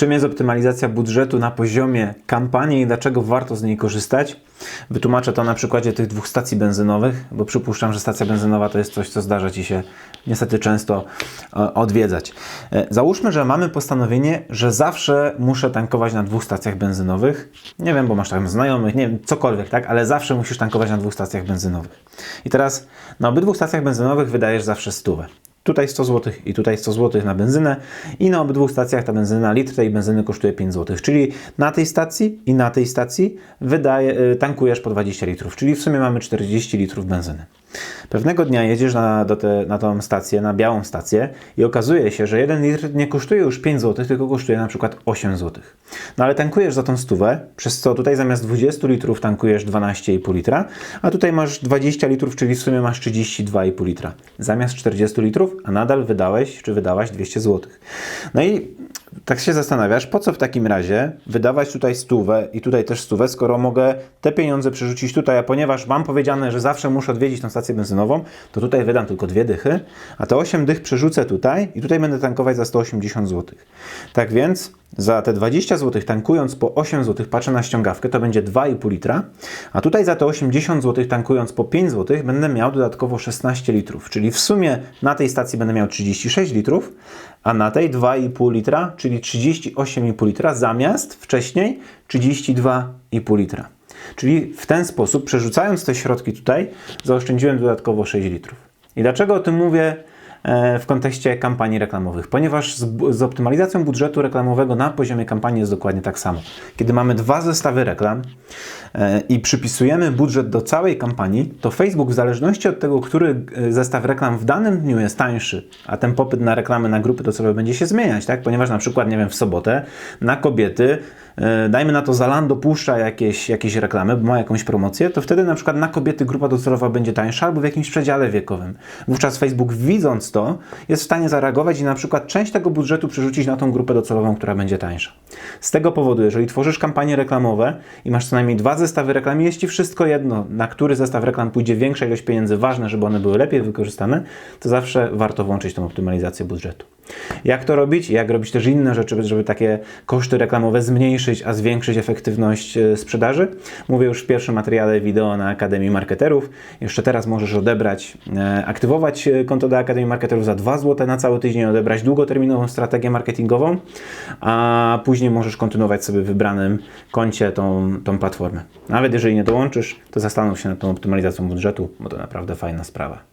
Czym jest optymalizacja budżetu na poziomie kampanii i dlaczego warto z niej korzystać? Wytłumaczę to na przykładzie tych dwóch stacji benzynowych, bo przypuszczam, że stacja benzynowa to jest coś, co zdarza Ci się niestety często e, odwiedzać. E, Załóżmy, że mamy postanowienie, że zawsze muszę tankować na dwóch stacjach benzynowych. Nie wiem, bo masz tam znajomych, nie wiem, cokolwiek, tak, ale zawsze musisz tankować na dwóch stacjach benzynowych. I teraz na obydwu stacjach benzynowych wydajesz zawsze stówę. Tutaj 100 zł i tutaj 100 zł na benzynę. I na obydwu stacjach ta benzyna, litr tej benzyny kosztuje 5 zł, czyli na tej stacji i na tej stacji wydaje, y, tankujesz po 20 litrów, czyli w sumie mamy 40 litrów benzyny. Pewnego dnia jedziesz na, do te, na tą stację, na białą stację i okazuje się, że 1 litr nie kosztuje już 5 zł, tylko kosztuje na przykład 8 zł. No ale tankujesz za tą stówę, przez co tutaj zamiast 20 litrów tankujesz 12,5 litra, a tutaj masz 20 litrów, czyli w sumie masz 32,5 litra. Zamiast 40 litrów, a nadal wydałeś, czy wydałaś 200 zł. No i tak się zastanawiasz, po co w takim razie wydawać tutaj stówę i tutaj też stówę, skoro mogę te pieniądze przerzucić tutaj, a ponieważ mam powiedziane, że zawsze muszę odwiedzić tą stację benzynową, to tutaj wydam tylko dwie dychy, a te 8 dych przerzucę tutaj i tutaj będę tankować za 180 zł. Tak więc za te 20 zł tankując po 8 zł, patrzę na ściągawkę, to będzie 2,5 litra, a tutaj za te 80 zł tankując po 5 zł będę miał dodatkowo 16 litrów, czyli w sumie na tej stacji będę miał 36 litrów, a na tej 2,5 litra, czyli 38,5 litra zamiast wcześniej 32,5 litra. Czyli w ten sposób, przerzucając te środki tutaj, zaoszczędziłem dodatkowo 6 litrów. I dlaczego o tym mówię w kontekście kampanii reklamowych? Ponieważ z, z optymalizacją budżetu reklamowego na poziomie kampanii jest dokładnie tak samo. Kiedy mamy dwa zestawy reklam e, i przypisujemy budżet do całej kampanii, to Facebook w zależności od tego, który e, zestaw reklam w danym dniu jest tańszy, a ten popyt na reklamy na grupy docelowe będzie się zmieniać, tak? Ponieważ na przykład, nie wiem, w sobotę na kobiety e, dajmy na to Zalando puszcza jakieś, jakieś reklamy, bo ma jakąś promocję, to wtedy na przykład na kobiety grupa docelowa będzie tańsza albo w jakimś przedziale wiekowym. Wówczas Facebook widząc jest w stanie zareagować i na przykład część tego budżetu przerzucić na tą grupę docelową, która będzie tańsza. Z tego powodu, jeżeli tworzysz kampanie reklamowe i masz co najmniej dwa zestawy reklam, i jest Ci wszystko jedno, na który zestaw reklam pójdzie większa ilość pieniędzy, ważne, żeby one były lepiej wykorzystane, to zawsze warto włączyć tą optymalizację budżetu. Jak to robić? Jak robić też inne rzeczy, żeby takie koszty reklamowe zmniejszyć, a zwiększyć efektywność e, sprzedaży? Mówię już w pierwszym materiale wideo na Akademii Marketerów. Jeszcze teraz możesz odebrać, e, aktywować e, konto do Akademii Marketerów za 2 zł na cały tydzień, odebrać długoterminową strategię marketingową, a później możesz kontynuować sobie w wybranym koncie tą, tą platformę. Nawet jeżeli nie dołączysz, to zastanów się nad tą optymalizacją budżetu, bo to naprawdę fajna sprawa.